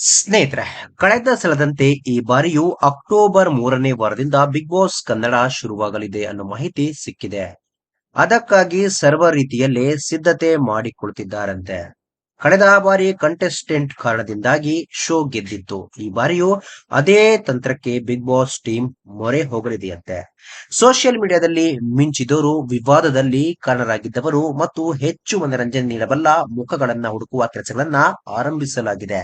ಸ್ನೇಹಿತರೆ, ಕಳೆದ ಸಲದಂತೆ ಈ ಬಾರಿಯೂ ಅಕ್ಟೋಬರ್ ಮೂರನೇ ವಾರದಿಂದ ಬಿಗ್ ಬಾಸ್ ಕನ್ನಡ ಶುರುವಾಗಲಿದೆ ಅನ್ನೋ ಮಾಹಿತಿ ಸಿಕ್ಕಿದೆ. ಅದಕ್ಕಾಗಿ ಸರ್ವ ರೀತಿಯಲ್ಲೇ ಸಿದ್ಧತೆ ಮಾಡಿಕೊಳ್ತಿದ್ದಾರಂತೆ. ಕಳೆದ ಬಾರಿ ಕಂಟೆಸ್ಟೆಂಟ್ ಕಾರಣದಿಂದಾಗಿ ಶೋ ಗೆದ್ದಿತ್ತು. ಈ ಬಾರಿಯೂ ಅದೇ ತಂತ್ರಕ್ಕೆ ಬಿಗ್ ಬಾಸ್ ಟೀಮ್ ಮೊರೆ ಹೋಗಲಿದೆಯಂತೆ. ಸೋಷಿಯಲ್ ಮೀಡಿಯಾದಲ್ಲಿ ಮಿಂಚಿದವರು, ವಿವಾದದಲ್ಲಿ ಕಾರಣರಾಗಿದ್ದವರು ಮತ್ತು ಹೆಚ್ಚು ಮನರಂಜನೆ ನೀಡಬಲ್ಲ ಮುಖಗಳನ್ನ ಹುಡುಕುವ ಕೆಲಸಗಳನ್ನ ಆರಂಭಿಸಲಾಗಿದೆ.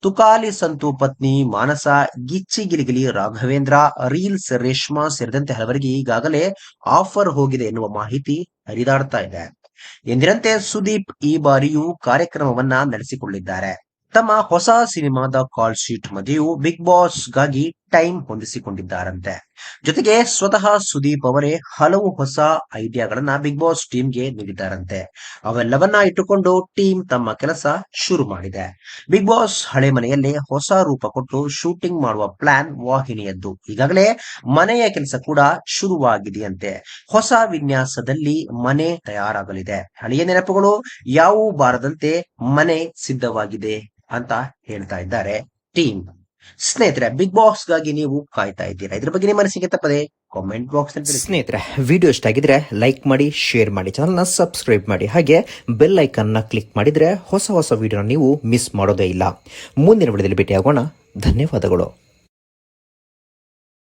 ತುಕಾಲಿ ಸಂತು ಪತ್ನಿ ಮಾನಸ, ಗಿಚ್ಚಿ ಗಿಲಿಗಿಲಿ ರಾಘವೇಂದ್ರ, ರೀಲ್ಸ್ ರೇಷ್ಮಾ ಸೇರಿದಂತೆ ಹಲವರಿಗೆ ಈಗಾಗಲೇ ಆಫರ್ ಹೋಗಿದೆ ಎನ್ನುವ ಮಾಹಿತಿ ಹರಿದಾಡ್ತಾ ಇದೆ. ಎಂದಿನಂತೆ ಸುದೀಪ್ ಈ ಬಾರಿಯೂ ಕಾರ್ಯಕ್ರಮವನ್ನ ನಡೆಸಿಕೊಂಡಿದ್ದಾರೆ ತಮ್ಮ ಹೊಸ ಸಿನಿಮಾದ ಕಾಲ್ ಶೀಟ್ ಮಧ್ಯೆಯೂ ಬಿಗ್ ಬಾಸ್ಗಾಗಿ ಟೈಮ್ ಹೊಂದಿಸಿಕೊಂಡಿದ್ದಾರಂತೆ. ಜೊತೆಗೆ ಸ್ವತಃ ಸುದೀಪ್ ಅವರೇ ಹಲವು ಹೊಸ ಐಡಿಯಾಗಳನ್ನ ಬಿಗ್ ಬಾಸ್ ಟೀಮ್ಗೆ ನೀಡಿದ್ದಾರಂತೆ. ಅವೆಲ್ಲವನ್ನ ಇಟ್ಟುಕೊಂಡು ಟೀಮ್ ತಮ್ಮ ಕೆಲಸ ಶುರು ಮಾಡಿದೆ. ಬಿಗ್ ಬಾಸ್ ಹಳೆ ಮನೆಯಲ್ಲಿ ಹೊಸ ರೂಪ ಕೊಟ್ಟು ಶೂಟಿಂಗ್ ಮಾಡುವ ಪ್ಲಾನ್ ವಾಹಿನಿಯದ್ದು. ಈಗಾಗಲೇ ಮನೆಯ ಕೆಲಸ ಕೂಡ ಶುರುವಾಗಿದೆಯಂತೆ. ಹೊಸ ವಿನ್ಯಾಸದಲ್ಲಿ ಮನೆ ತಯಾರಾಗಲಿದೆ. ಹಳೆಯ ನೆನಪುಗಳು ಯಾವೂ ಬಾರದಂತೆ ಮನೆ ಸಿದ್ಧವಾಗಿದೆ ಅಂತ ಹೇಳ್ತಾ ಇದ್ದಾರೆ ಟೀಮ್. ಸ್ನೇಹಿತರೆ ಬಿಗ್ ಬಾಸ್ಗಾಗಿ ನೀವು ಕಾಯ್ತಾ ಇದ್ದೀರಾ? ಇದ್ರ ಬಗ್ಗೆ ನಿಮ್ಮ ಮನಸ್ಸಿಗೆ ತಪ್ಪದೆ ಕಾಮೆಂಟ್ ಬಾಕ್ಸ್ ಸ್ನೇಹಿತರೆ ವಿಡಿಯೋ ಇಷ್ಟ ಆಗಿದ್ರೆ ಲೈಕ್ ಮಾಡಿ ಶೇರ್ ಮಾಡಿ ಚಾನಲ್ನ ಸಬ್ಸ್ಕ್ರೈಬ್ ಮಾಡಿ. ಹಾಗೆ ಬೆಲ್ ಐಕನ್ನ ಕ್ಲಿಕ್ ಮಾಡಿದ್ರೆ ಹೊಸ ಹೊಸ ವಿಡಿಯೋನ ನೀವು ಮಿಸ್ ಮಾಡೋದೇ ಇಲ್ಲ. ಮುಂದಿನ ವಿಡಿಯೋದಲ್ಲಿ ಭೇಟಿಯಾಗೋಣ. ಧನ್ಯವಾದಗಳು.